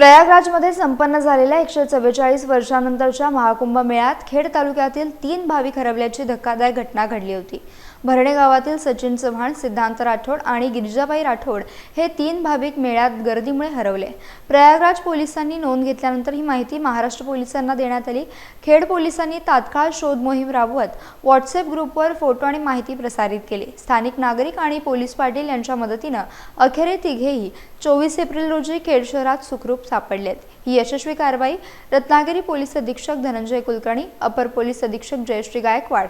प्रयागराजमध्ये संपन्न झालेल्या एकशे चव्वेचाळीस वर्षानंतरच्या महाकुंभ मेळ्यात खेड तालुक्यातील तीन भाविक हरवल्याची धक्कादायक घटना घडली होती. भरणे गावातील सचिन चव्हाण सिद्धांत राठोड आणि गिरिजाबाई राठोड हे तीन भाविक मेळ्यात गर्दीमुळे हरवले. प्रयागराज पोलिसांनी नोंद घेतल्यानंतर ही माहिती महाराष्ट्र पोलिसांना देण्यात आली. खेड पोलिसांनी तात्काळ शोध मोहीम राबवत व्हॉट्सअप ग्रुपवर फोटो आणि माहिती प्रसारित केली. स्थानिक नागरिक आणि पोलीस पाटील यांच्या मदतीनं अखेरे तिघेही चोवीस एप्रिल रोजी खेड शहरात सुखरूप सापडलेत. ही यशस्वी कारवाई रत्नागिरी पोलीस अधीक्षक धनंजय कुलकर्णी अपर पोलीस अधीक्षक जयश्री गायकवाड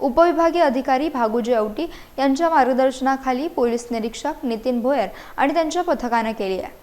उपविभागीय अधिकारी भागुजी औटी यांच्या मार्गदर्शनाखाली पोलीस निरीक्षक नितीन भोयर आणि त्यांच्या पथकानं केली आहे.